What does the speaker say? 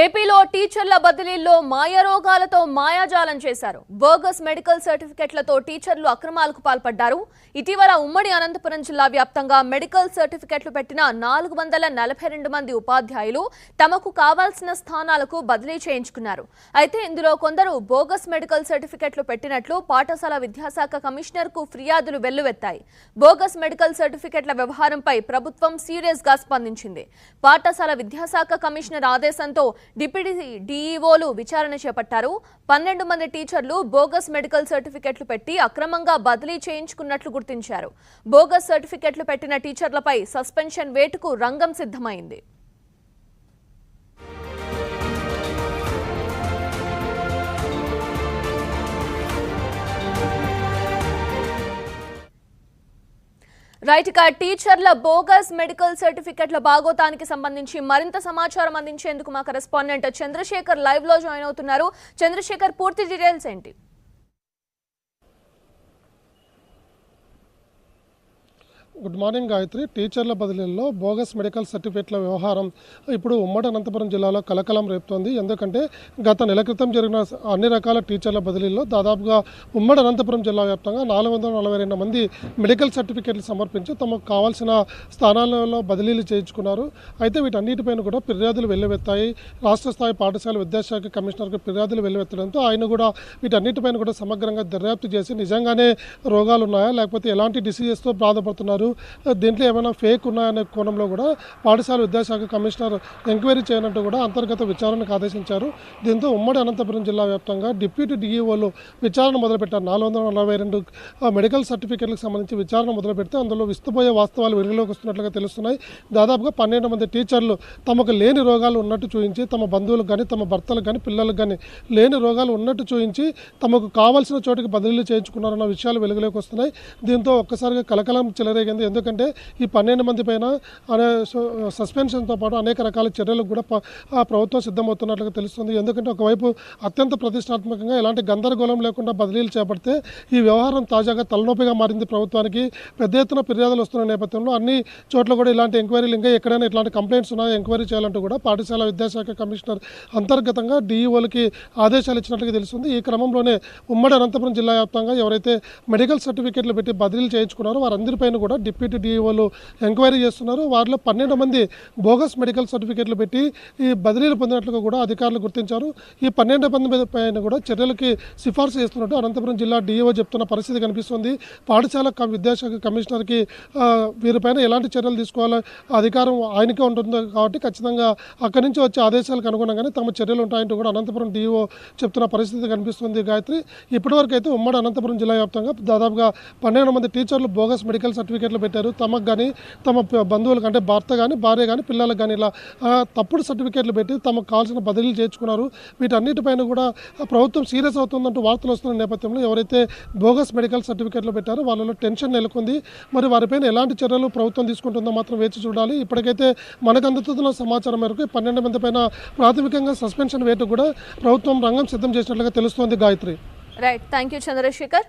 ఏపీలో టీచర్ల బదిలీల్లో మాయరోగాలతో మాయాజాలం చేశారు. బోగస్ మెడికల్ సర్టిఫికెట్లతో టీచర్లు అక్రమాలకు పాల్పడ్డారు. ఇటీవల ఉమ్మడి అనంతపురం జిల్లా వ్యాప్తంగా మెడికల్ సర్టిఫికెట్లు పెట్టిన నాలుగు వందల నలభై రెండు మంది ఉపాధ్యాయులు తమకు కావాల్సిన స్థానాలకు బదిలీ చేయించుకున్నారు. అయితే ఇందులో కొందరు బోగస్ మెడికల్ సర్టిఫికెట్లు పెట్టినట్లు పాఠశాల విద్యాశాఖ కమిషనర్కు ఫిర్యాదులు వెల్లువెత్తాయి. బోగస్ మెడికల్ సర్టిఫికెట్ల వ్యవహారంపై ప్రభుత్వం సీరియస్గా స్పందించింది. పాఠశాల విద్యాశాఖ కమిషనర్ ఆదేశంతో డిప్యూటీ డీఈఓలు విచారణ చేపట్టారు. పన్నెండు మంది టీచర్లు బోగస్ మెడికల్ సర్టిఫికెట్లు పెట్టి అక్రమంగా బదిలీ చేయించుకున్నట్లు గుర్తించారు. బోగస్ సర్టిఫికెట్లు పెట్టిన టీచర్లపై సస్పెన్షన్ వేటుకు రంగం సిద్ధమైంది. రైట్ ఇక టీచర్ల బోగస్ మెడికల్ సర్టిఫికెట్ల బాగోతానికి సంబంధించి మరింత సమాచారం అందించేందుకు మా కరెస్పాండెంట్ చంద్రశేఖర్ లైవ్లో జాయిన్ అవుతున్నారు. చంద్రశేఖర్ పూర్తి డీటెయిల్స్ ఏంటి? Good morning Gayatri. టీచర్ల బదిలీల్లో బోగస్ మెడికల్ సర్టిఫికేట్ల వ్యవహారం ఇప్పుడు ఉమ్మడి అనంతపురం జిల్లాలో కలకలం రేపుతోంది. ఎందుకంటే గత నెల క్రితం జరిగిన అన్ని రకాల టీచర్ల బదిలీల్లో దాదాపుగా ఉమ్మడి అనంతపురం జిల్లా వ్యాప్తంగా నాలుగు వందల నలభై రెండు మంది మెడికల్ సర్టిఫికేట్లు సమర్పించి తమకు కావాల్సిన స్థానాలలో బదిలీలు చేయించుకున్నారు. అయితే వీటన్నిటిపైన కూడా ఫిర్యాదులు వెల్లువెత్తాయి. రాష్ట్ర స్థాయి పాఠశాల విద్యాశాఖ కమిషనర్కి ఫిర్యాదులు వెల్లువెత్తడంతో ఆయన కూడా వీటన్నిటిపైన కూడా సమగ్రంగా దర్యాప్తు చేసి నిజంగానే రోగాలు ఉన్నాయా లేకపోతే ఎలాంటి డిసీజెస్తో బాధపడుతున్నారు దీంట్లో ఏమైనా ఫేక్ ఉన్నాయనే కోణంలో కూడా పాఠశాల విద్యాశాఖ కమిషనర్ ఎంక్వైరీ చేయనంటూ కూడా అంతర్గత విచారణకు ఆదేశించారు. దీంతో ఉమ్మడి అనంతపురం జిల్లా వ్యాప్తంగా డిప్యూటీ డిఈఓలు విచారణ మొదలుపెట్టారు. నాలుగు వందల నలభై రెండు మెడికల్ సర్టిఫికేట్లకు సంబంధించి విచారణ మొదలు పెడితే అందులో విస్తుపోయే వాస్తవాలు వెలుగులోకి వస్తున్నట్లుగా తెలుస్తున్నాయి. దాదాపుగా పన్నెండు మంది టీచర్లు తమకు లేని రోగాలు ఉన్నట్టు చూపించి తమ బంధువులకు కానీ తమ భర్తలకు కానీ పిల్లలకు కానీ లేని రోగాలు ఉన్నట్టు చూపించి తమకు కావాల్సిన చోటికి బదిలీలు చేయించుకున్నారన్న విషయాలు వెలుగులోకి వస్తున్నాయి. దీంతో ఒక్కసారిగా కలకలం చెలరేగింది. ఎందుకంటే ఈ పన్నెండు మంది పైన అనే సస్పెన్షన్తో పాటు అనేక రకాల చర్యలకు కూడా ఆ ప్రభుత్వం సిద్ధమవుతున్నట్లుగా తెలుస్తుంది. ఎందుకంటే ఒకవైపు అత్యంత ప్రతిష్టాత్మకంగా ఎలాంటి గందరగోళం లేకుండా బదిలీలు చేపడితే ఈ వ్యవహారం తాజాగా తలనొప్పిగా మారింది ప్రభుత్వానికి. పెద్ద ఎత్తున ఫిర్యాదులు వస్తున్న నేపథ్యంలో అన్ని చోట్ల కూడా ఇలాంటి ఎంక్వైరీలు ఇంకా ఎక్కడైనా ఇట్లాంటి కంప్లైంట్స్ ఉన్నాయో ఎంక్వైరీ చేయాలంటూ కూడా పాఠశాల విద్యాశాఖ కమిషనర్ అంతర్గతంగా డీఈఓలకి ఆదేశాలు ఇచ్చినట్లుగా తెలుస్తుంది. ఈ క్రమంలోనే ఉమ్మడి అనంతపురం జిల్లా వ్యాప్తంగా ఎవరైతే మెడికల్ సర్టిఫికేట్లు పెట్టి బదిలీలు చేయించుకున్నారో వారందరిపైన కూడా డిప్యూటీ డిఈఓలు ఎంక్వైరీ చేస్తున్నారు. వారిలో పన్నెండు మంది బోగస్ మెడికల్ సర్టిఫికేట్లు పెట్టి ఈ బదిలీలు పొందినట్లుగా కూడా అధికారులు గుర్తించారు. ఈ పన్నెండు మంది మీద పైన కూడా చర్యలకి సిఫార్సు చేస్తున్నట్టు అనంతపురం జిల్లా డిఈఓ చెప్తున్న పరిస్థితి కనిపిస్తుంది. పాఠశాల విద్యాశాఖ కమిషనర్కి వీరిపైన ఎలాంటి చర్యలు తీసుకోవాలో? అధికారం ఆయనకే ఉంటుంది కాబట్టి ఖచ్చితంగా అక్కడి నుంచి వచ్చే ఆదేశాలకు అనుగుణంగానే తమ చర్యలు ఉంటాయంటూ కూడా అనంతపురం డిఈఓ చెప్తున్న పరిస్థితి కనిపిస్తుంది గాయత్రి. ఇప్పటివరకు అయితే ఉమ్మడి అనంతపురం జిల్లా వ్యాప్తంగా దాదాపుగా పన్నెండు మంది టీచర్లు బోగస్ మెడికల్ సర్టిఫికేట్లు పెట్టారు. తమకు కానీ తమ బంధువులకు అంటే భర్త కానీ భార్య కానీ పిల్లలకు కానీ ఇలా తప్పుడు సర్టిఫికేట్లు పెట్టి తమకు కావాల్సిన బదిలీలు చేర్చుకున్నారు. వీటన్నిటిపైన కూడా ప్రభుత్వం సీరియస్ అవుతుందంటూ వార్తలు వస్తున్న నేపథ్యంలో ఎవరైతే బోగస్ మెడికల్ సర్టిఫికేట్లు పెట్టారో వాళ్ళలో టెన్షన్ నెలకొంది. మరి వారిపైన ఎలాంటి చర్యలు ప్రభుత్వం తీసుకుంటుందో మాత్రం వేచి చూడాలి. ఇప్పటికైతే మనకు అందుతున్న సమాచారం మేరకు పన్నెండు మంది పైన ప్రాథమికంగా సస్పెన్షన్ వేటు కూడా ప్రభుత్వం రంగం సిద్ధం చేసినట్లుగా తెలుస్తోంది Gayatri. Right thank you Chandrashekar